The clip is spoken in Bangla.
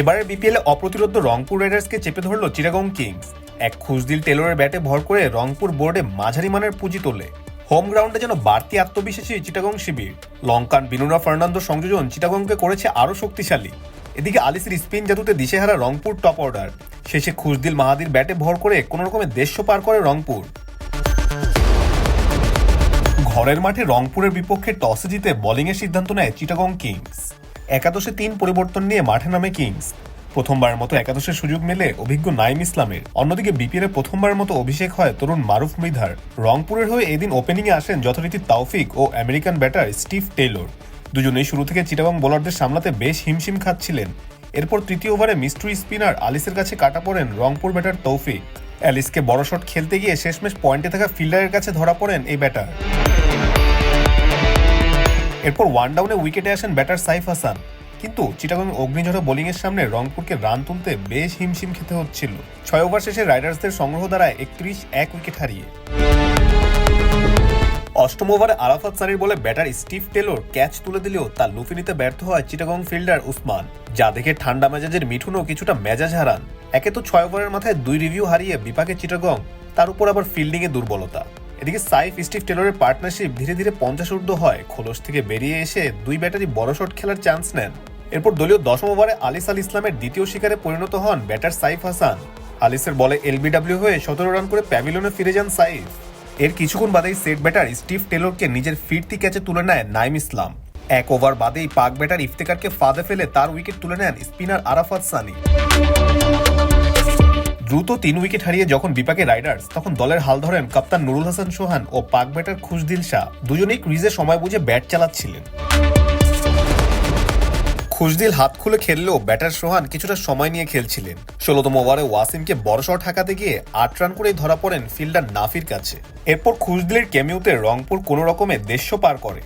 এবারের বিপিএলে অপ্রতিরোধ রংপুর রাইডার্সকে চেপে ধরল চিটাগং কিংস। এক খুশদিল টেলরের ব্যাটে ভর করে রংপুর বোর্ডে মাঝারি মানের পুঁজি তোলে। হোম গ্রাউন্ডে যেন বাড়তি আত্মবিশ্বাসী চিটাগং শিবির। লঙ্কান বিনুরা ফার্নান্দো সংযোজন চিটাগংকে করেছে আরও শক্তিশালী। এদিকে আলিসির স্পিন জাদুতে দিশেহারা রংপুর টপ অর্ডার। শেষে খুশদিল মাহাদির ব্যাটে ভর করে কোনো রকমে দেড়শো পার করে রংপুর। ঘরের মাঠে রংপুরের বিপক্ষে টসে জিতে বোলিংয়ের সিদ্ধান্ত নেয় চিটাগং কিংস। একাদশে তিন পরিবর্তন নিয়ে মাঠে নামে কিংস। প্রথমবার মতো একাদশের সুযোগ মেলে অভিজ্ঞ নাইম ইসলামের। অন্যদিকে বিপিএলে প্রথমবার মতো অভিষেক হয় তরুণ মারুফ মৃধার। রংপুরের হয়ে এদিন ওপেনিংয়ে আসেন যথারীতি তাওফিক ও আমেরিকান ব্যাটার স্টিভ টেইলর। দুজনেই শুরু থেকে চিটাগং বোলারদের সামলাতে বেশ হিমশিম খাচ্ছিলেন। এরপর তৃতীয় ওভারে মিস্ট্রি স্পিনার আলিসের কাছে কাটা পড়েন রংপুর ব্যাটার তৌফিক। অ্যালিসকে বড় শট খেলতে গিয়ে শেষমেশ পয়েন্টে থাকা ফিল্ডারের কাছে ধরা পড়েন এই ব্যাটার। এরপর ওয়ান ডাউনে উইকেটে আসেন ব্যাটার সাইফ হাসান। কিন্তু চিটাগং অগ্নিঝড় বোলিংয়ের সামনে রংপুরকে রান তুলতে বেশ হিমশিম খেতে হচ্ছিল। ছয় ওভার শেষে রাইডার্সদের সংগ্রহ দ্বারা একত্রিশ এক উইকেট হারিয়ে। অষ্টম ওভারে আরাফাত সানির বলে ব্যাটার স্টিভ টেলর ক্যাচ তুলে দিলেও তা লুফে নিতে ব্যর্থ হয় চিটাগং ফিল্ডার উসমান। যা দেখে ঠান্ডা মেজাজের মিঠুনও কিছুটা মেজাজ হারান। একে তো ছয় ওভারের মাথায় দুই রিভিউ হারিয়ে বিপাকে চিটাগং, তার উপর আবার ফিল্ডিংয়ে দুর্বলতা। এদিকে সাইফ, স্টিভ টেলরের পার্টনারশিপ ধীরে ধীরে পঞ্চাশ ঊর্ধ্ব হয়। খোলস থেকে বেরিয়ে এসে দুই ব্যাটারি বড় শট খেলার চান্স নেন। এরপর দলীয় দশম ওভারে আলিস আল ইসলামের দ্বিতীয় শিকারে পরিণত হন ব্যাটার সাইফ হাসান। আলিসের বলে এলবিডব্লিউ হয়ে সতেরো রান করে প্যাভিলিয়নে ফিরে যান সাইফ। এর কিছুক্ষণ বাদেই সেট ব্যাটার স্টিভ টেলরকে নিজের ফিরতি ক্যাচে তুলে নেয় নাইম ইসলাম। এক ওভার বাদেই পাক ব্যাটার ইফতেকারকে ফাঁদে ফেলে তার উইকেট তুলে নেন স্পিনার আরাফাত সানি। দ্রুত তিন উইকেট হারিয়ে যখন বিপাকে রাইডার্স তখন দলের হাল ধরেন কাপ্তান নুরুল হাসান সোহান ও পাক ব্যাটার খুশদিল শাহ। দুজনেই ক্রিজে সময় বুঝে ব্যাট চালাচ্ছিলেন। খুশদিল হাত খুলে খেললেও ব্যাটার সোহান কিছুটা সময় নিয়ে খেলছিলেন। ষোলোতম ওভারে ওয়াসিমকে বড় শট ঠেকাতে গিয়ে আট রান করেই ধরা পড়েন ফিল্ডার নাফির কাছে। এরপর খুশদিলের কেমিউতে রংপুর কোনো রকমে দেড়শো পার করে।